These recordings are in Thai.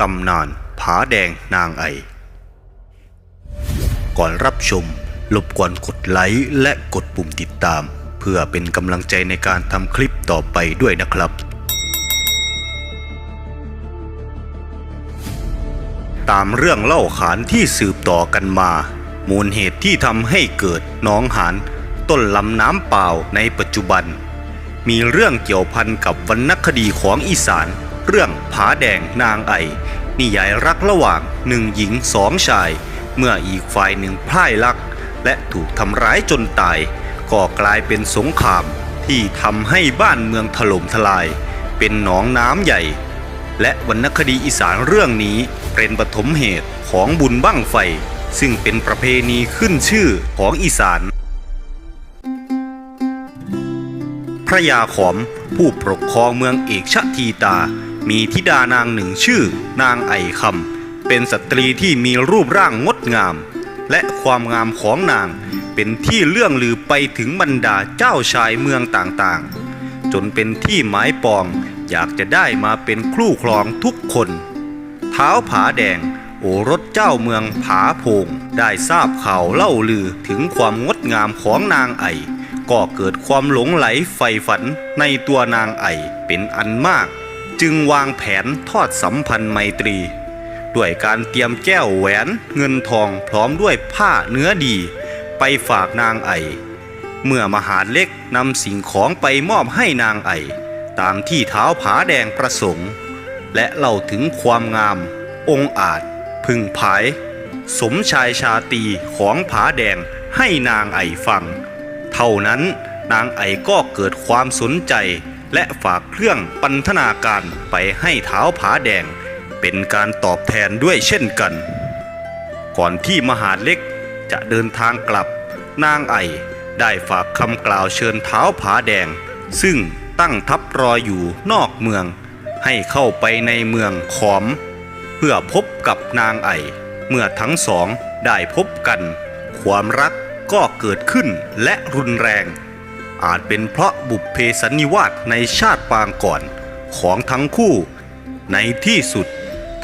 ตำนานผาแดงนางไอ ก่อนรับชมรบกวนกดไลค์และกดปุ่มติดตาม เพื่อเป็นกำลังใจในการทำคลิปต่อไปด้วยนะครับ ตามเรื่องเล่าขานที่สืบต่อกันมา มูลเหตุที่ทำให้เกิดหน้องหานต้นลำน้ำเปล่าในปัจจุบัน มีเรื่องเกี่ยวพันกับวรรณคดีของอีสาน เรื่องผาแดงนางไอ นิยายรักระหว่างหนึ่งหญิงสองชาย เมื่ออีกฝ่ายหนึ่งพ่ายรัก และถูกทำร้ายจนตาย ก็กลายเป็นสงครามที่ทำให้บ้านเมืองถล่มทลาย เป็นหนองน้ำใหญ่ และวรรณคดีอีสานเรื่องนี้เป็นปฐมเหตุของบุญบั้งไฟ ซึ่งเป็นประเพณีขึ้นชื่อของอีสานพระยาขอมผู้ปกครองเมืองเอกชะทีตา มีธิดานางหนึ่งชื่อนางไอคำเป็นสตรีที่มีรูปร่างงดงาม และความงามของนางเป็นที่เลื่องลือไปถึงบรรดาเจ้าชายเมืองต่างๆ จนเป็นที่หมายปองอยากจะได้มาเป็นครู่ครองทุกคนเท้าผาแดงโอรสเจ้าเมืองผาโพงได้ทราบข่าวเล่าลือถึงความงดงามของนางไอ ก็เกิดความหลงไหลใฝ่ฝันในตัวนางไอเป็นอันมาก จึงวางแผนทอดสัมพันธ์ไมตรี ด้วยการเตรียมแก้วแหวนเงินทองพร้อมด้วยผ้าเนื้อดี ไปฝากนางไอ เมื่อมหาดเล็กนำสิ่งของไปมอบให้นางไอ ตามที่เท้าผาแดงประสงค์ และเล่าถึงความงาม องอาจ พึงผาย สมชายชาตีของผาแดงให้นางไอฟัง เท่านั้นนางไอก็เกิดความสนใจ และฝากเครื่องปันธนาการไปให้เท้าผาแดง เป็นการตอบแทนด้วยเช่นกัน ก่อนที่มหาเล็กจะเดินทางกลับ นางไอได้ฝากคำกล่าวเชิญเท้าผาแดง ซึ่งตั้งทัพรออยู่นอกเมือง ให้เข้าไปในเมืองขอม เพื่อพบกับนางไอ เมื่อทั้งสองได้พบกัน ความรักก็เกิดขึ้นและรุนแรง อาจเป็นเพราะบุพเพสันนิวาสในชาติปางก่อนของทั้งคู่ ในที่สุด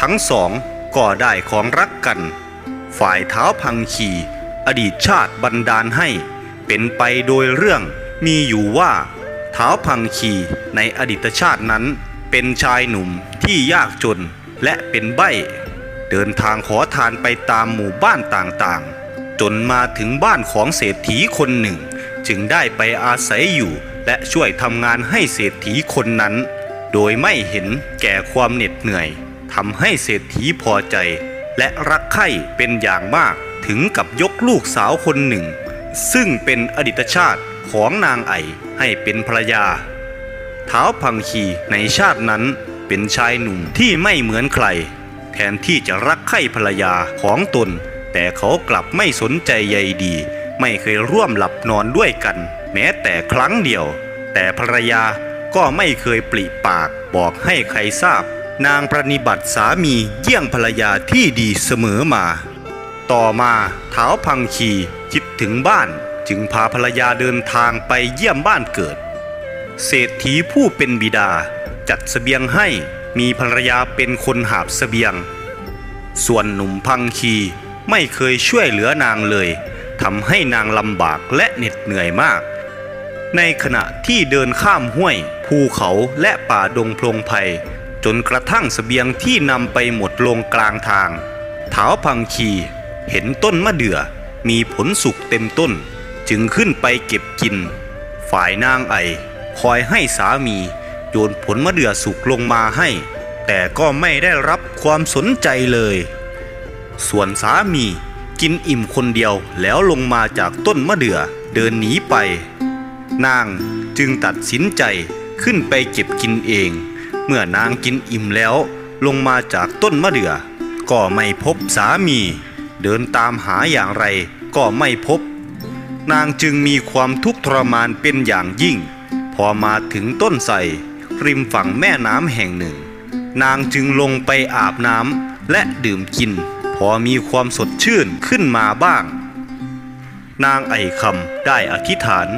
ทั้งสองก็ได้ของรักกัน ฝ่ายเท้าพังคีอดีตชาติบันดาลให้ เป็นไปโดยเรื่องมีอยู่ว่าเท้าพังคีในอดีตชาตินั้น เป็นชายหนุ่มที่ยากจนและเป็นใบ้ เดินทางขอทานไปตามหมู่บ้านต่างๆ จนมาถึงบ้านของเศรษฐีคนหนึ่ง จึงได้ไปอาศัยอยู่ และช่วยทำงานให้เศรษฐีคนนั้น โดยไม่เห็นแก่ความเหน็ดเหนื่อยทำให้เศรษฐีพอใจ และรักใคร่เป็นอย่างมากถึงกับยกลูกสาวคนหนึ่ง ซึ่งเป็นอดีตชาติของนางไอให้เป็นภรรยาเท้าพังคีในชาตินั้นเป็นชายหนุ่มที่ไม่เหมือนใคร แทนที่จะรักใคร่ภรรยาของตน แต่เขากลับไม่สนใจใยดี ไม่เคยร่วมหลับนอนด้วยกัน แม้แต่ครั้งเดียว แต่ภรรยาก็ไม่เคยปริปากบอกให้ใครทราบ นางปรนิบัติสามีเยี่ยงภรรยาที่ดีเสมอมา ต่อมาเท้าพังคีคิดถึงบ้านจึงพาภรรยาเดินทางไปเยี่ยมบ้านเกิด เศรษฐีผู้เป็นบิดาจัดเสบียงให้มีภรรยาเป็นคนหาบเสบียง ส่วนหนุ่มพังคีไม่เคยช่วยเหลือนางเลย ทำให้นางลำบากและเหน็ดเหนื่อยมาก ในขณะที่เดินข้ามห้วย ภูเขาและป่าดงพลงไพจนกระทั่งเสบียงที่นำไปหมดลงกลางทางเท้าพังคีเห็นต้นมะเดื่อมีผลสุกเต็มต้น จึงขึ้นไปเก็บกิน ฝ่ายนางไอ คอยให้สามี โยนผลมะเดื่อสุกลงมาให้ แต่ก็ไม่ได้รับความสนใจเลย ส่วนสามี กินอิ่มคนเดียวแล้วลงมาจากต้นมะเดื่อเดินหนีไป นางจึงตัดสินใจขึ้นไปเก็บกินเอง เมื่อนางกินอิ่มแล้วลงมาจากต้นมะเดื่อ ก็ไม่พบสามี เดินตามหาอย่างไรก็ไม่พบ นางจึงมีความทุกข์ทรมานเป็นอย่างยิ่ง พอมาถึงต้นไทรริมฝั่งแม่น้ำแห่งหนึ่ง นางจึงลงไปอาบน้ำและดื่มกิน อมีความสดชื่นขึ้นมาบ้าง นางไอคำได้อธิษฐาน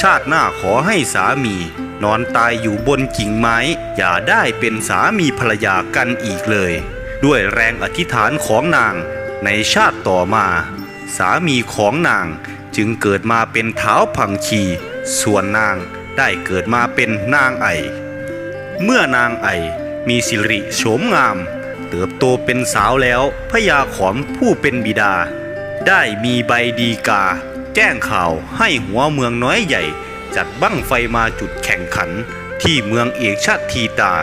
ชาติหน้าขอให้สามี นอนตายอยู่บนกิ่งไม้ อย่าได้เป็นสามีภรรยากันอีกเลย ด้วยแรงอธิษฐานของนางในชาติต่อมา สามีของนางจึงเกิดมาเป็นเท้าพังคีส่วนนางได้เกิดมาเป็นนางไอ เมื่อนางไอมีสิริโฉมงาม โตเป็นสาวแล้วพญาขอมผู้เป็นบิดา ได้มีใบดีกา แจ้งข่าวให้หัวเมืองน้อยใหญ่ จัดบั้งไฟมาจุดแข่งขัน ที่เมืองเอกชาติทีตา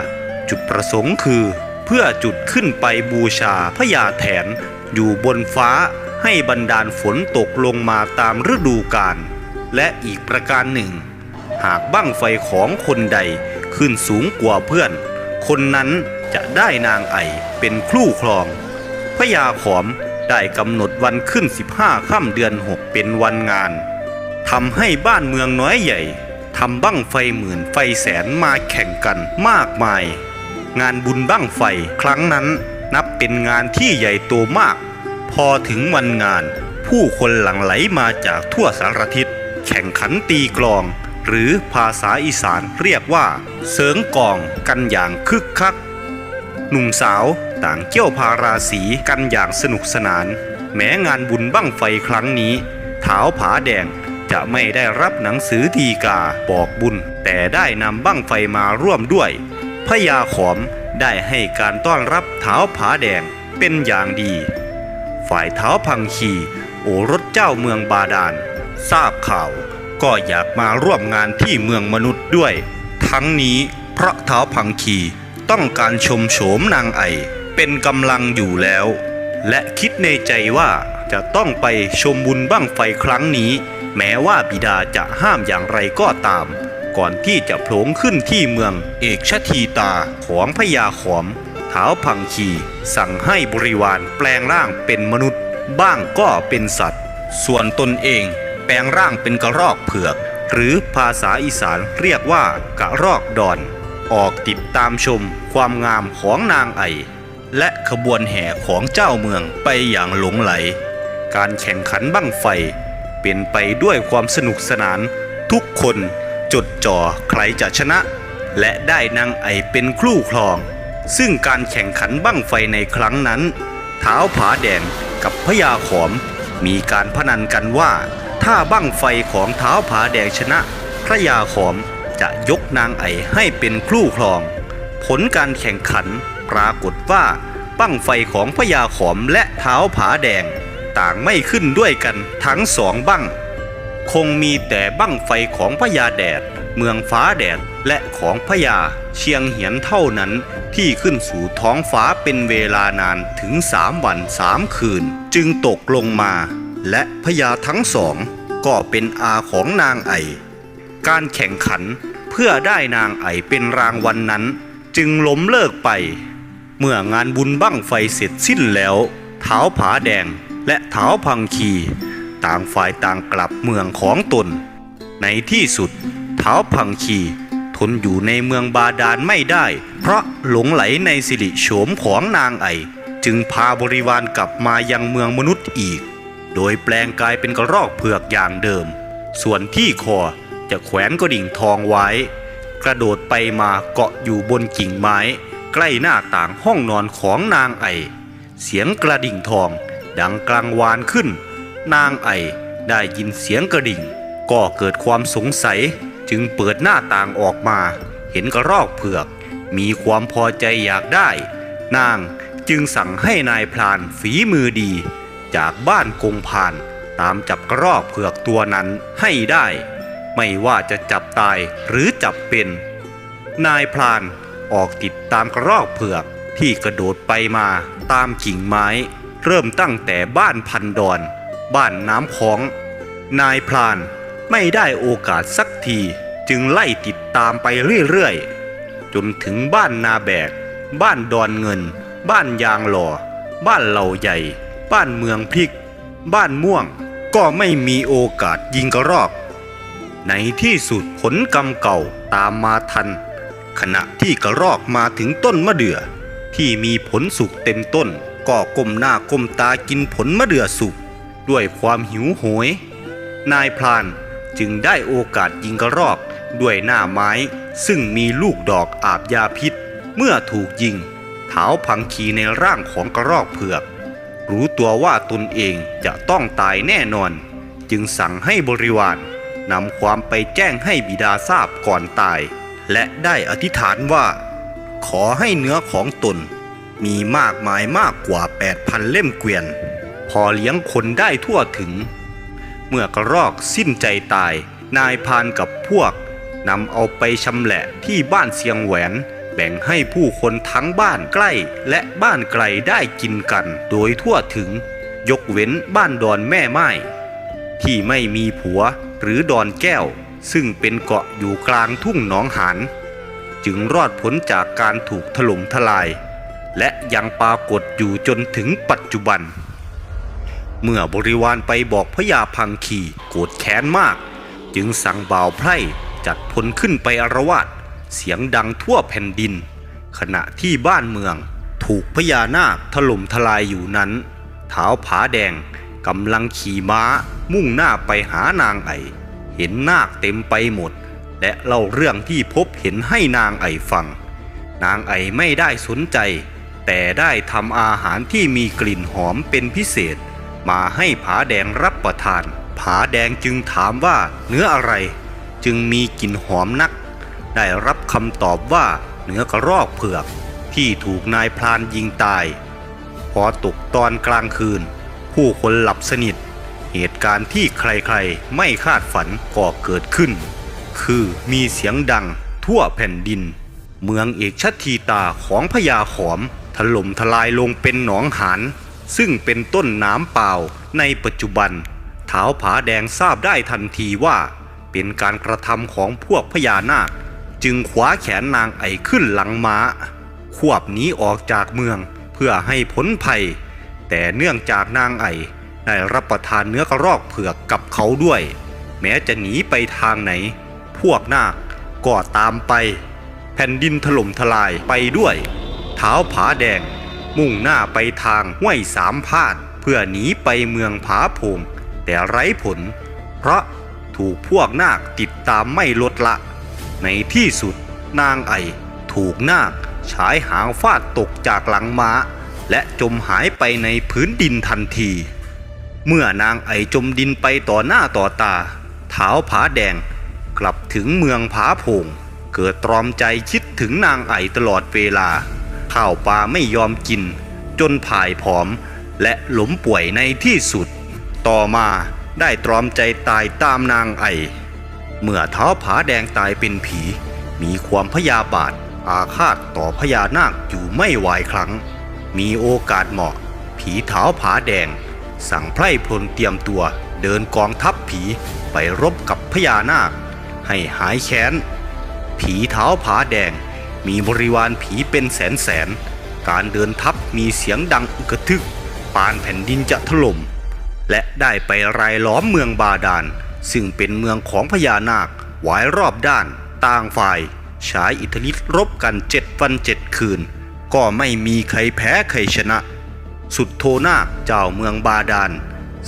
จุดประสงค์คือ เพื่อจุดขึ้นไปบูชาพญาแถน อยู่บนฟ้าให้บันดาลฝนตกลงมาตามฤดูกาลและอีกประการหนึ่ง หากบั้งไฟของคนใดขึ้นสูงกว่าเพื่อน คนนั้น จะได้นางไอเป็นครู่ครองพญาขอมได้กำหนดวันขึ้น 15ค่ำเดือน 6 เป็นวันงานทำให้บ้านเมืองน้อยใหญ่ทำบั้งไฟหมื่นไฟแสนมาแข่งกันมากมาย งานบุญบั้งไฟครั้งนั้นนับเป็นงานที่ใหญ่โตมาก พอถึงวันงาน ผู้คนหลั่งไหลมาจากทั่วสารทิศ แข่งขันตีกลอง หรือภาษาอีสานเรียกว่า เสริงกองกันอย่างคึกคัก หนุ่มสาวต่างเกี่ยวพาราสีกันอย่างสนุกสนาน แม้งานบุญบั้งไฟครั้งนี้เท้าผาแดงจะไม่ได้รับหนังสือดีกาบอกบุญ แต่ได้นำบั้งไฟมาร่วมด้วยพญาขอมได้ให้การต้อนรับเท้าผาแดงเป็นอย่างดี ฝ่ายเท้าพังคีโอรสเจ้าเมืองบาดาล ทราบข่าวก็อยากมาร่วมงานที่เมืองมนุษย์ด้วย ทั้งนี้เพราะเท้าพังคี ต้องการชมโฉมนางไอ เป็นกำลังอยู่แล้ว และคิดในใจว่าจะต้องไปชมบุญบั้งไฟครั้งนี้ แม้ว่าบิดาจะห้ามอย่างไรก็ตาม ก่อนที่จะโผลงขึ้นที่เมืองเอกชทีตาของพญาขอมเท้าพังคีสั่งให้บริวารแปลงร่างเป็นมนุษย์ บ้างก็เป็นสัตว์ ส่วนตนเองแปลงร่างเป็นกระรอกเผือก หรือภาษาอีสานเรียกว่ากระรอกดอน ออกติดตามชมความงามของนางไอ และขบวนแห่ของเจ้าเมืองไปอย่างหลงไหล การแข่งขันบั้งไฟ เป็นไปด้วยความสนุกสนาน ทุกคนจดจ่อใครจะชนะ และได้นางไอเป็นครู่ครอง ซึ่งการแข่งขันบั้งไฟในครั้งนั้น เท้าผาแดงกับพญาขอม มีการพนันกันว่า ถ้าบั้งไฟของเท้าผาแดงชนะพระยาขอม จะยกนางไอให้เป็นครู่ครอง ผลการแข่งขันปรากฏว่าบั้งไฟของพญาขอมและเท้าผาแดง ต่างไม่ขึ้นด้วยกันทั้งสองบั้งคงมีแต่บั้งไฟของพญาแดด เมืองฟ้าแดดและของพญาเชียงเหียนเท่านั้นที่ขึ้นสู่ท้องฟ้าเป็นเวลานานถึงสามวันสามคืน จึงตกลงมา และพญาทั้งสองก็เป็นอาของนางไอ การแข่งขัน พื่อได้นางไอเป็นรางวันนั้น จึงล้มเลิกไป เมื่องานบุญบั้งไฟเสร็จสิ้นแล้วเท้าผาแดงและเท้าพังคี ต่างฝ่ายต่างกลับเมืองของตน ในที่สุดเท้าพังคีทนอยู่ในเมืองบาดาลไม่ได้ เพราะหลงไหลในสิริโฉมของนางไอ จึงพาบริวารกลับมายังเมืองมนุษย์อีก โดยแปลงกายเป็นกระรอกเผือกอย่างเดิม ส่วนที่คอ จะแขวนกระดิ่งทองไว้ กระโดดไปมาเกาะอยู่บนกิ่งไม้ ใกล้หน้าต่างห้องนอนของนางไอ เสียงกระดิ่งทองดังกลางวานขึ้น นางไอได้ยินเสียงกระดิ่ง ก็เกิดความสงสัยจึงเปิดหน้าต่างออกมา เห็นกระรอกเผือก มีความพอใจอยากได้ นางจึงสั่งให้นายพลานฝีมือดี จากบ้านกงพาน ตามจับกระรอกเผือกตัวนั้นให้ได้ ไม่ว่าจะจับตายหรือจับเป็น นายพลานออกติดตามกระรอกเผือกที่กระโดดไปมาตามกิ่งไม้ เริ่มตั้งแต่บ้านพันดอน บ้านน้ำของ นายพลานไม่ได้โอกาสสักทีจึงไล่ติดตามไปเรื่อยๆ จนถึงบ้านนาแบก บ้านดอนเงิน บ้านยางหล่อ บ้านเหล่าใหญ่ บ้านเมืองพริก บ้านม่วง ก็ไม่มีโอกาสยิงกระรอก ในที่สุดผลกรรมเก่าตามมาทัน ขณะที่กระรอกมาถึงต้นมะเดื่อ ที่มีผลสุกเต็มต้นก็ก้มหน้าก้มตากินผลมะเดื่อสุกด้วยความหิวโหย นายพลานจึงได้โอกาสยิงกระรอกด้วยหน้าไม้ ซึ่งมีลูกดอกอาบยาพิษ เมื่อถูกยิงเท้าพังคีในร่างของกระรอกเผือก รู้ตัวว่าตนเองจะต้องตายแน่นอน จึงสั่งให้บริวาร นำความไปแจ้งให้บิดาทราบก่อนตาย และได้อธิษฐานว่า ขอให้เนื้อของตน มีมากมายมากกว่า 8,000 เล่มเกวียน พอเลี้ยงคนได้ทั่วถึง เมื่อกระรอกสิ้นใจตาย นายพานกับพวกนำเอาไปชำแหละที่บ้านเสียงแหวนแบ่งให้ผู้คนทั้งบ้านใกล้และบ้านไกลได้กินกัน โดยทั่วถึง ยกเว้นบ้านดอนแม่ไม้ที่ไม่มีผัว หรือดอนแก้ว ซึ่งเป็นเกาะอยู่กลางทุ่งหนองหานจึงรอดพ้นจากการถูกถล่มทลาย และยังปรากฏอยู่จนถึงปัจจุบัน เมื่อบริวารไปบอกพญาพังคีโกรธแค้นมาก จึงสั่งบ่าวไพร่จัดพลขึ้นไปอารวาสเสียงดังทั่วแผ่นดิน ขณะที่บ้านเมือง ถูกพญานาคถล่มทลายอยู่นั้นเท้าผาแดง กำลังขี่ม้ามุ่งหน้าไปหานางไอ เห็นนาคเต็มไปหมด และเล่าเรื่องที่พบเห็นให้นางไอฟัง นางไอไม่ได้สนใจ แต่ได้ทำอาหารที่มีกลิ่นหอมเป็นพิเศษ มาให้ผาแดงรับประทาน ผาแดงจึงถามว่าเนื้ออะไร จึงมีกลิ่นหอมนัก ได้รับคำตอบว่าเนื้อกระรอกเผือก ที่ถูกนายพรานยิงตาย พอตกตอนกลางคืน ผู้คนหลับสนิท เหตุการณ์ที่ใครๆ ไม่คาดฝันก็เกิดขึ้น คือมีเสียงดังทั่วแผ่นดิน เมืองเอกชัตทีตาของพญาขอมถล่มทลายลงเป็นหนองหานซึ่งเป็นต้นน้ำเปล่าในปัจจุบันเท้าวผาแดงทราบได้ทันทีว่า เป็นการกระทำของพวกพญานาค จึงขวาแขนนางไอขึ้นหลังม้า ควบหนีออกจากเมืองเพื่อให้พ้นภัย แต่เนื่องจากนางไอได้รับประทานเนื้อกระรอกเผือกกับเขาด้วย แม้จะหนีไปทางไหน พวกนาคก็ตามไป แผ่นดินถล่มทลายไปด้วย เท้าผาแดง มุ่งหน้าไปทางห้วยสามพาดเพื่อหนีไปเมืองผาโพงแต่ไร้ผล เพราะถูกพวกนาคติดตามไม่ลดละ ในที่สุดนางไอถูกนาคฉายหางฟาดตกจากหลังม้า และจมหายไปในพื้นดินทันที เมื่อนางไอจมดินไปต่อหน้าต่อตาเท้าผาแดงกลับถึงเมืองผาโพงเกิดตรอมใจคิดถึงนางไอตลอดเวลา ข้าวปลาไม่ยอมกิน จนผายผอม และหลมป่วยในที่สุด ต่อมาได้ตรอมใจตายตามนางไอ เมื่อเท้าผาแดงตายเป็นผี มีความพยาบาท อาฆาตต่อพญานาคอยู่ไม่ไหวครั้ง มีโอกาสเหมาะ ผีเท้าผาแดง สั่งไพร่พลเตรียมตัว เดินกองทัพผีไปรบกับพญานาค ให้หายแค้น ผีเท้าผาแดง มีบริวารผีเป็นแสนแสน การเดินทัพมีเสียงดังอึกระทึก ปานแผ่นดินจะถล่ม และได้ไปรายล้อมเมืองบาดาล ซึ่งเป็นเมืองของพญานาคหวายรอบด้าน ต่างฝ่ายใช้อิทธิฤทธิ์รบกันเจ็ดวันเจ็ดคืน ก็ไม่มีใครแพ้ใครชนะ สุดโทนาคเจ้าเมืองบาดาล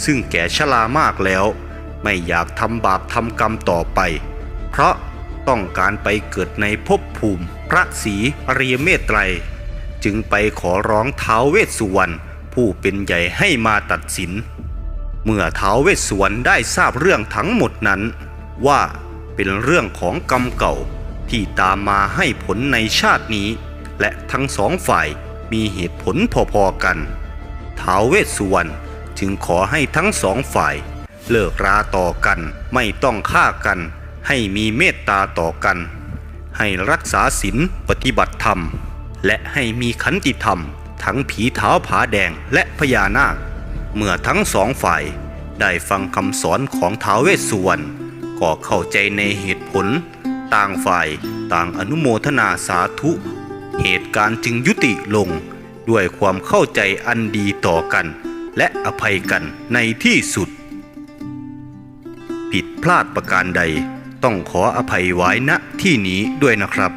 ซึ่งแก่ชรามากแล้ว ไม่อยากทำบาปทำกรรมต่อไป เพราะต้องการไปเกิดในภพภูมิพระศรีอริยเมตไตร จึงไปขอร้องท้าวเวสสุวรรณผู้เป็นใหญ่ให้มาตัดสิน เมื่อท้าวเวสสวรรณได้ทราบเรื่องทั้งหมดนั้น ว่าเป็นเรื่องของกรรมเก่าที่ตามมาให้ผลในชาตินี้ และทั้งสองฝ่ายมีเหตุผลพอๆกันท้าวเวสสุวรรณจึงขอให้ทั้งสองฝ่ายเลิกราต่อกันไม่ต้องฆ่ากัน ให้มีเมตตาต่อกัน ให้รักษาศีลปฏิบัติธรรม และให้มีขันติธรรม ทั้งผีเท้าผาแดงและพญานาค เมื่อทั้งสองฝ่ายได้ฟังคำสอนของท้าวเวสสุวรรณก็เข้าใจในเหตุผล ต่างฝ่ายต่างอนุโมทนาสาธุ เหตุการณ์จึงยุติลงด้วยความเข้าใจอันดีต่อกัน และอภัยกันในที่สุด ผิดพลาดประการใดต้องขออภัยไว้ณที่นี้ด้วยนะครับ